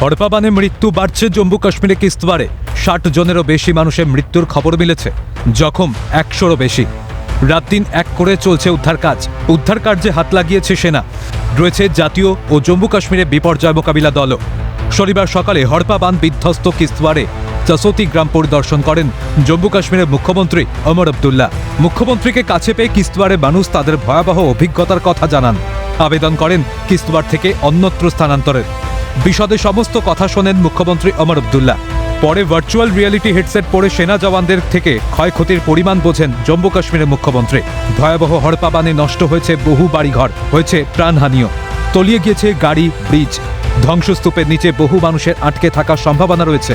হরপাবানে মৃত্যু বাড়ছে জম্মু কাশ্মীরে কিস্তওয়ারে। ষাট জনেরও বেশি মানুষের মৃত্যুর খবর মিলেছে। জখম একশোরও বেশি। রাত দিন এক করে চলছে উদ্ধার কাজ। উদ্ধার কার্যে হাত লাগিয়েছে সেনা। রয়েছে জাতীয় ও জম্মু কাশ্মীরে বিপর্যয় মোকাবিলা দলও। শনিবার সকালে হরপা বাঁধ বিধ্বস্ত কিস্তওয়ারে চসৌতি গ্রাম পরিদর্শন করেন জম্মু কাশ্মীরের মুখ্যমন্ত্রী অমর আবদুল্লাহ। মুখ্যমন্ত্রীকে কাছে পেয়ে কিস্তওয়ারে মানুষ তাদের ভয়াবহ অভিজ্ঞতার কথা জানান। আবেদন করেন কিস্তওয়ার থেকে অন্যত্র স্থানান্তরের। বিশদে সমস্ত কথা শোনেন মুখ্যমন্ত্রী অমর আবদুল্লাহ। পরে ভার্চুয়াল রিয়েলিটি হেডসেট পরে সেনা জওয়ানদের থেকে ক্ষয়ক্ষতির পরিমাণ বোঝেন জম্মু কাশ্মীরের মুখ্যমন্ত্রী। ভয়াবহ হরপাবানে নষ্ট হয়েছে বহু বাড়িঘর, হয়েছে প্রাণহানিও। তলিয়ে গিয়েছে গাড়ি ব্রিজ ধ্বংসস্তূপের নিচে বহু মানুষের আটকে থাকার সম্ভাবনা রয়েছে।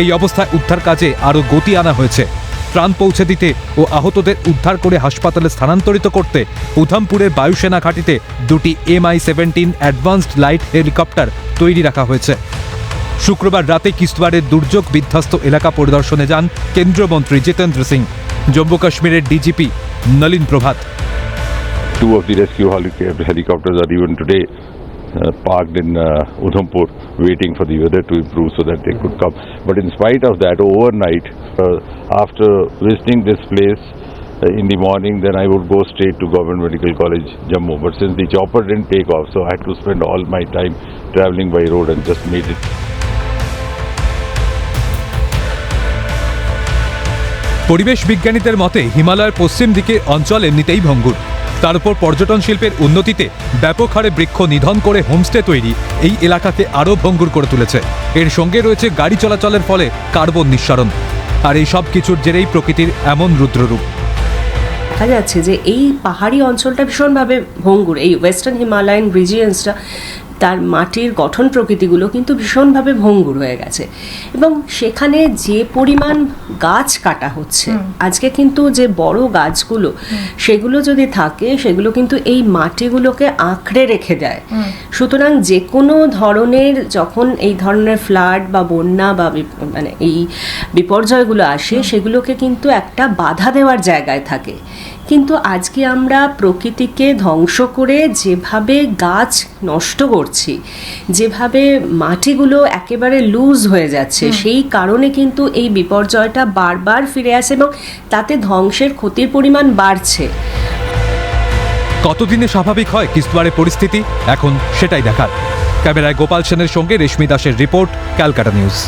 এই অবস্থায় উদ্ধার কাজে আরও গতি আনা হয়েছে। ত্রাণ পৌঁছে দিতে ও আহতদের উদ্ধার করে হাসপাতালে স্থানান্তরিত করতে উধামপুরের বায়ুসেনা ঘাঁটিতে দুটি MI seventeen advanced light helicopter তৈরি রাখা হয়েছে শুক্রবার রাতে কিস্তওয়ারের দুর্যোগ বিধ্বস্ত এলাকা পরিদর্শনে যান কেন্দ্রীয় মন্ত্রী জিতেন্দ্র সিং জম্মু কাশ্মীরের DGP Nalin Prabhat Two of the rescue heli- helicopters are even today uh, parked in uh, Udhampur, waiting for the weather to improve so that they could come. But in spite of that, overnight, uh, after visiting this place uh, in the morning, then I would go straight to Government Medical College, Jammu. But since the chopper didn't take off, so I had to spend all my time traveling by road and just made it. পরিবেশ বিজ্ঞানীদের মতে হিমালয়ের পশ্চিম দিকের অঞ্চল এমনিতেই ভঙ্গুর। তার উপর পর্যটন শিল্পের উন্নতিতে ব্যাপক হারে বৃক্ষ নিধন করে হোমস্টে তৈরি এই এলাকাকে আরও ভঙ্গুর করে তুলেছে। এর সঙ্গে রয়েছে গাড়ি চলাচলের ফলে কার্বন নিঃসরণ। আর এই সব কিছুর জেরেই প্রকৃতির এমন রুদ্ররূপ। দেখা যাচ্ছে যে এই পাহাড়ি অঞ্চলটা ভীষণভাবে ভঙ্গুর। এই ওয়েস্টার্ন হিমালয়ান রিজিয়ন্সটা তার মাটির গঠন প্রকৃতিগুলো কিন্তু ভীষণভাবে ভঙ্গুর হয়ে গেছে। এবং সেখানে যে পরিমাণ গাছ কাটা হচ্ছে আজকে কিন্তু যে বড় গাছগুলো সেগুলো যদি থাকে সেগুলো কিন্তু এই মাটিগুলোকে আঁকড়ে রেখে দেয় সুতরাং যে কোনো ধরনের যখন এই ধরনের ফ্লাড বা বন্যা বা মানে এই বিপর্যয়গুলো আসে সেগুলোকে কিন্তু একটা বাধা দেওয়ার জায়গায় থাকে। কিন্তু আজকে আমরা প্রকৃতিকে ধ্বংস করে যেভাবে গাছ নষ্ট করছি যেভাবে মাটিগুলো একেবারে লুজ হয়ে যাচ্ছে সেই কারণে কিন্তু এই বিপর্যয়টা বারবার ফিরে আসে এবং তাতে ধ্বংসের ক্ষতির পরিমাণ বাড়ছে। কতদিনে স্বাভাবিক হয় কিস্তওয়ারের পরিস্থিতি? এখন সেটাই দেখার। ক্যামেরায় গোপাল সেনের সঙ্গে রেশমি দাসের রিপোর্ট ক্যালকাটা নিউজ।